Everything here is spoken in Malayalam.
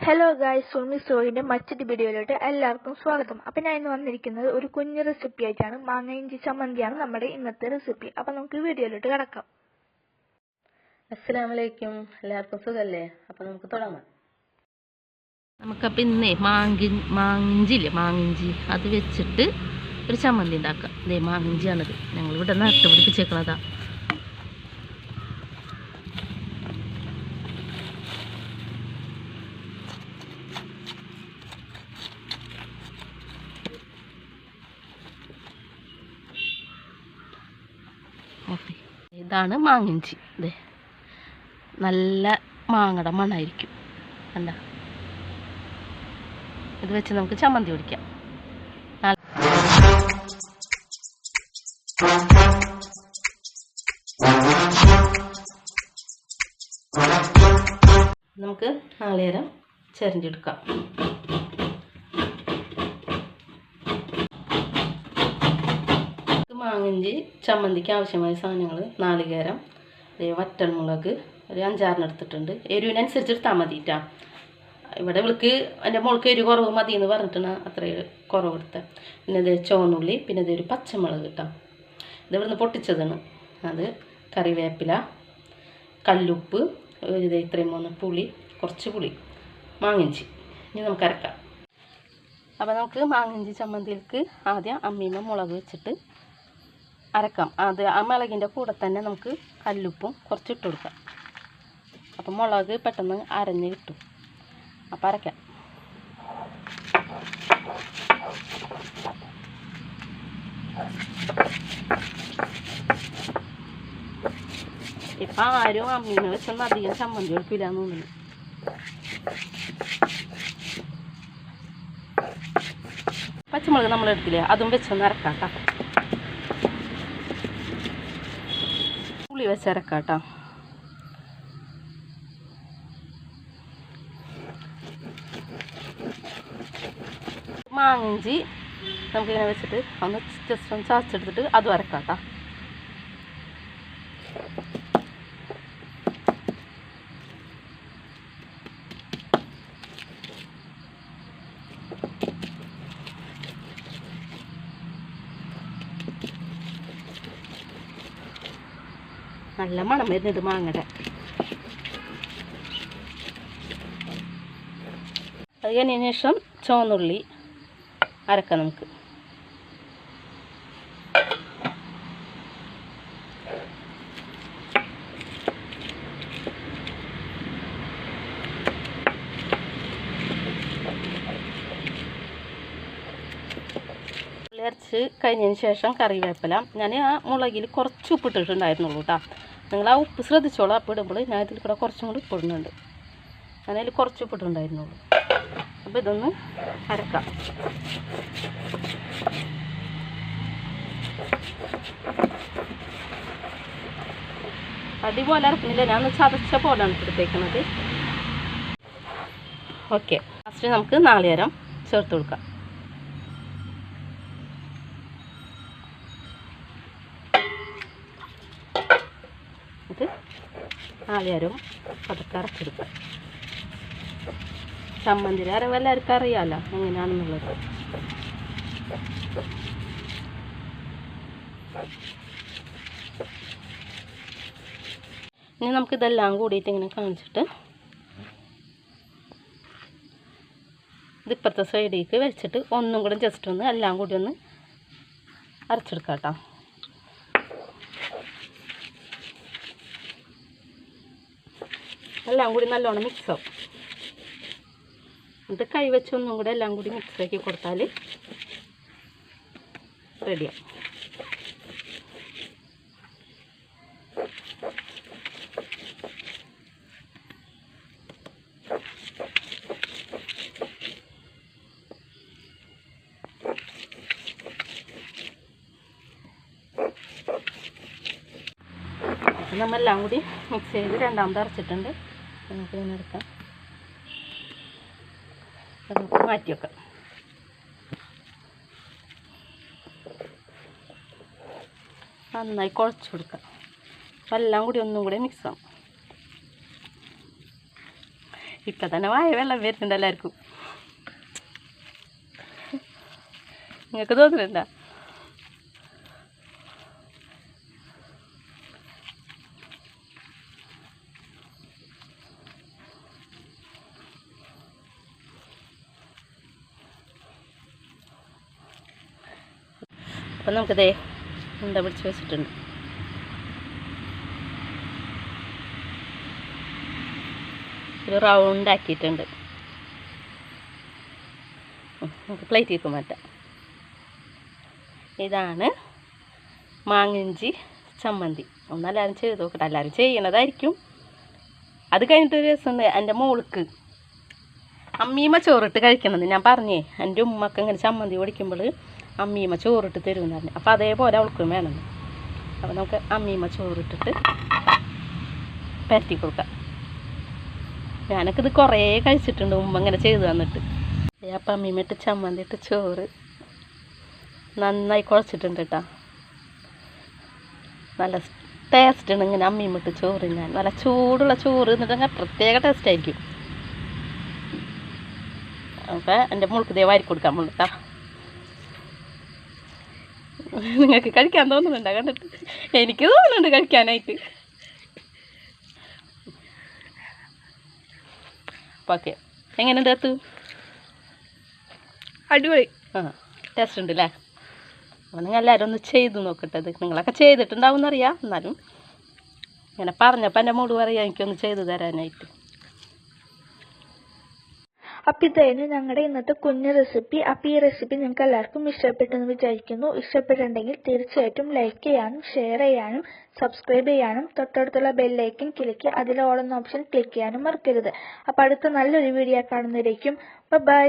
ഹലോ ഗായ്സ് സോമി സ്റ്റോറിന്റെ മറ്റൊരു വീഡിയോയിലോട്ട് എല്ലാവർക്കും സ്വാഗതം. അപ്പൊ ഞാൻ ഇന്ന് വന്നിരിക്കുന്നത് ഒരു കുഞ്ഞു റെസിപ്പി ആയിട്ടാണ്. മാങ്ങ ഇഞ്ചി ചമ്മന്തിയാണ് നമ്മുടെ ഇന്നത്തെ റെസിപ്പി അപ്പൊ നമുക്ക് വീഡിയോയിലോട്ട് കിടക്കാം. അസ്സലാമലൈക്കും എല്ലാവർക്കും സുഖല്ലേ? അപ്പം നമുക്ക് തുടങ്ങാം. നമുക്കപ്പൊ ഇന്നേ മാങ്കി മാങ്ങിഞ്ചില്ലേ മാങ്ങിഞ്ചി അത് വെച്ചിട്ട് ഒരു ചമ്മന്തി ഉണ്ടാക്കാം. ഇതേ മാങ്ങിഞ്ചിയാണിത് ഞങ്ങൾ ഇവിടെ ഇതാണ് മാങ്ങിഞ്ചി. ഇതേ നല്ല മാങ്ങയുടെ മണമായിരിക്കും കണ്ട? ഇത് വെച്ച് നമുക്ക് ചമ്മന്തി പിടിക്കാം. നമുക്ക് നാളേരം ചിരണ്ടിയെടുക്കാം. മാങ്ങഞ്ചി ചമ്മന്തിക്ക് ആവശ്യമായ സാധനങ്ങൾ നാളികേരം വറ്റൽമുളക് ഒരു അഞ്ചാറിന് എടുത്തിട്ടുണ്ട്. എരിവിനനുസരിച്ച് എടുത്താൽ മതി ട്ടാ. ഇവിടെ ഇവൾക്ക് എന്റെ മോൾക്ക് എരിവ് കുറവ് മതി എന്ന് പറഞ്ഞിട്ടാണ് അത്രയും കുറവ് എടുത്തത് പിന്നെ ഇത് ചുവന്നുള്ളി പിന്നെ ഇത് ഒരു പച്ചമുളക് കിട്ടാം ഇത് ഇവിടുന്ന് പൊട്ടിച്ചതാണ്. അത് കറിവേപ്പില കല്ലുപ്പ് ഇത് ഇത്രയും മൂന്ന് പുളി കുറച്ച് പുളി മാങ്ങിഞ്ചി. ഇനി നമുക്ക് അരക്കാം. അപ്പോൾ നമുക്ക് മാങ്ങിഞ്ചി ചമ്മന്തിയിലേക്ക് ആദ്യം അമ്മീമ മുളക് വെച്ചിട്ട് അരക്കാം. അത് ആ മുളകിന്റെ കൂടെ തന്നെ നമുക്ക് കല്ലുപ്പും കുറച്ച് ഇട്ട് കൊടുക്കാം. അപ്പം മുളക് പെട്ടെന്ന് അരഞ്ഞ് കിട്ടും. അപ്പം അരക്കാം. ഇപ്പം ആരും അമ്മീനെ വെച്ചൊന്നും അധികം ചമ്മന്തി കൊടുക്കില്ല എന്ന് തോന്നുന്നു. പച്ചമുളക് നമ്മൾ എടുത്തില്ലേ? അതും വെച്ചൊന്ന് അരക്കാം കേട്ടോ പുളി വെച്ചിറക്കാം കേട്ടോ മാങ്ങിഞ്ചി നമുക്കിങ്ങനെ വെച്ചിട്ട് ഒന്ന് ജസ്റ്റ് ഒന്ന് ചതച്ചെടുത്തിട്ട് അതും വരക്കാം കേട്ടോ നല്ല മണം വരുന്നത് മാങ്ങയുടെ. അത് കഴിഞ്ഞതിന് ശേഷം ചുവന്നുള്ളി അരക്കാം നമുക്ക്. ഇറച്ച് കഴിഞ്ഞതിന് ശേഷം കറിവേപ്പില. ഞാൻ ആ മുളകിൽ കുറച്ച് ഉപ്പിട്ടിട്ടുണ്ടായിരുന്നുള്ളൂ കേട്ടോ നിങ്ങൾ ആ ഉപ്പ് ശ്രദ്ധിച്ചോളൂ. അപ്പം ഇടുമ്പോൾ ഞാൻ ഇതിൽ കൂടെ കുറച്ചും കൂടി ഇപ്പിടുന്നുണ്ട് ഞാൻ അതിൽ കുറച്ച് ഉപ്പിട്ടുണ്ടായിരുന്നുള്ളൂ അപ്പം അപ്പോൾ ഇതൊന്ന് അരക്കാം. അടിപോലെ അരക്കുന്നില്ല? ഞാൻ ഒന്ന് ചതച്ച പോലാണ് എടുത്തേക്കുന്നത് ഓക്കെ. ലാസ്റ്റ് നമുക്ക് നാളികേരം ചേർത്ത് കൊടുക്കാം. ഇത് നാളികേരവും പതുക്കെ അരച്ചെടുക്കാം ചമ്മന്തിരി അരവ് എല്ലാവർക്കും അറിയാമല്ലോ എങ്ങനെയാണെന്നുള്ളത്. ഇനി നമുക്കിതെല്ലാം കൂടിയിട്ട് ഇങ്ങനെ കാണിച്ചിട്ട് ഇത് ഇപ്പുറത്തെ സൈഡിലേക്ക് വെച്ചിട്ട് ഒന്നും കൂടെ ജസ്റ്റ് ഒന്ന് എല്ലാം കൂടി ഒന്ന് അരച്ചെടുക്കാം കേട്ടോ. എല്ലാം കൂടി നല്ലോണം മിക്സ് ആവും. എന്നിട്ട് കൈ വെച്ചൊന്നും കൂടെ എല്ലാം കൂടി മിക്സാക്കി കൊടുത്താൽ റെഡിയാവും നമ്മളെല്ലാം കൂടി മിക്സ് ചെയ്ത് രണ്ടാമത് അരച്ചിട്ടുണ്ട്. നമുക്ക് ഇങ്ങനെ എടുക്കാം. നമുക്ക് മാറ്റി വെക്കാം. നന്നായി കുഴച്ച് കൊടുക്കാം. അപ്പം എല്ലാം കൂടി ഒന്നും കൂടി മിക്സ് ആവും. ഇപ്പം തന്നെ വായ വെള്ളം വരുന്നുണ്ട് എല്ലാവർക്കും. നിങ്ങൾക്ക് തോന്നുന്നുണ്ടോ? അപ്പം നമുക്കിതേ ഉണ്ട പിടിച്ച് വെച്ചിട്ടുണ്ട്. ഒരു റൗണ്ട് ആക്കിയിട്ടുണ്ട് നമുക്ക് പ്ലേറ്റ് പ്ലേറ്റിലേക്ക് മാറ്റാം. ഇതാണ് മാങ്ങിഞ്ചി ചമ്മന്തി. ഒന്നെല്ലാവരും ചെയ്ത് നോക്കട്ടെ. എല്ലാവരും ചെയ്യണതായിരിക്കും. അത് കഴിഞ്ഞിട്ട് ഒരു ദിവസം എന്റെ മോൾക്ക് അമ്മീമ്മ ചോറിട്ട് കഴിക്കണമെന്ന് ഞാൻ പറഞ്ഞേ. എന്റെ ഉമ്മക്ക് ഇങ്ങനെ ചമ്മന്തി പൊടിക്കുമ്പോൾ അമ്മീമ്മ ചോറിട്ട് തരുമെന്ന് പറഞ്ഞു. അപ്പോൾ അതേപോലെ അവൾക്കും വേണം അപ്പോൾ നമുക്ക് അമ്മീമ്മ ചോറിട്ടിട്ട് പരത്തി കൊടുക്കാം. ഞാനൊക്കെ ഇത് കുറേ കഴിച്ചിട്ടുണ്ട് ഉമ്മ ഇങ്ങനെ ചെയ്തു തന്നിട്ട്. അപ്പം അമ്മീമ്മ ഇട്ട് ചമ്മന്തി ഇട്ട് ചോറ് നന്നായി കുഴച്ചിട്ടുണ്ട് കേട്ടോ നല്ല ടേസ്റ്റ് ഉണ്ട് ഇങ്ങനെ അമ്മീമ്മ ഇട്ട് ചോറ് ഞാൻ നല്ല ചൂടുള്ള ചോറ് എന്നിട്ട് പ്രത്യേക ടേസ്റ്റ് ആയിരിക്കും. അപ്പം എന്റെ മുളക്ക് ദേ വാരി കൊടുക്കാൻ നിങ്ങൾക്ക് കഴിക്കാൻ തോന്നുന്നുണ്ടോ? കണ്ടിട്ട്? എനിക്ക് തോന്നുന്നുണ്ട് കഴിക്കാനായിട്ട്. ഓക്കെ. എങ്ങനെയുണ്ട് അത്ത്? അടിപൊളി. ആ ടേസ്റ്റ് ഉണ്ട് അല്ലേ അപ്പോൾ നിങ്ങൾ എല്ലാവരും ഒന്ന് ചെയ്ത് നോക്കട്ടെ അത്. നിങ്ങളൊക്കെ ചെയ്തിട്ടുണ്ടാവും എന്നറിയാം എന്നാലും ഇങ്ങനെ പറഞ്ഞപ്പോൾ എന്റെ മോൾ പറയാം എനിക്കൊന്ന് ചെയ്ത് തരാനായിട്ട്. അപ്പം ഇതായിരുന്നു ഞങ്ങളുടെ ഇന്നത്തെ കുഞ്ഞു റെസിപ്പി അപ്പൊ ഈ റെസിപ്പി നിങ്ങൾക്ക് എല്ലാവർക്കും ഇഷ്ടപ്പെട്ടെന്ന് വിചാരിക്കുന്നു. ഇഷ്ടപ്പെട്ടിട്ടുണ്ടെങ്കിൽ തീർച്ചയായിട്ടും ലൈക്ക് ചെയ്യാനും ഷെയർ ചെയ്യാനും സബ്സ്ക്രൈബ് ചെയ്യാനും തൊട്ടടുത്തുള്ള ബെല്ലൈക്കൻ ക്ലിക്ക് അതിൽ ഓളുന്ന ഓപ്ഷൻ ക്ലിക്ക് ചെയ്യാനും മറക്കരുത്. അപ്പോൾ അടുത്ത നല്ലൊരു വീഡിയോ കാണുന്നതിലേക്കും. ബൈ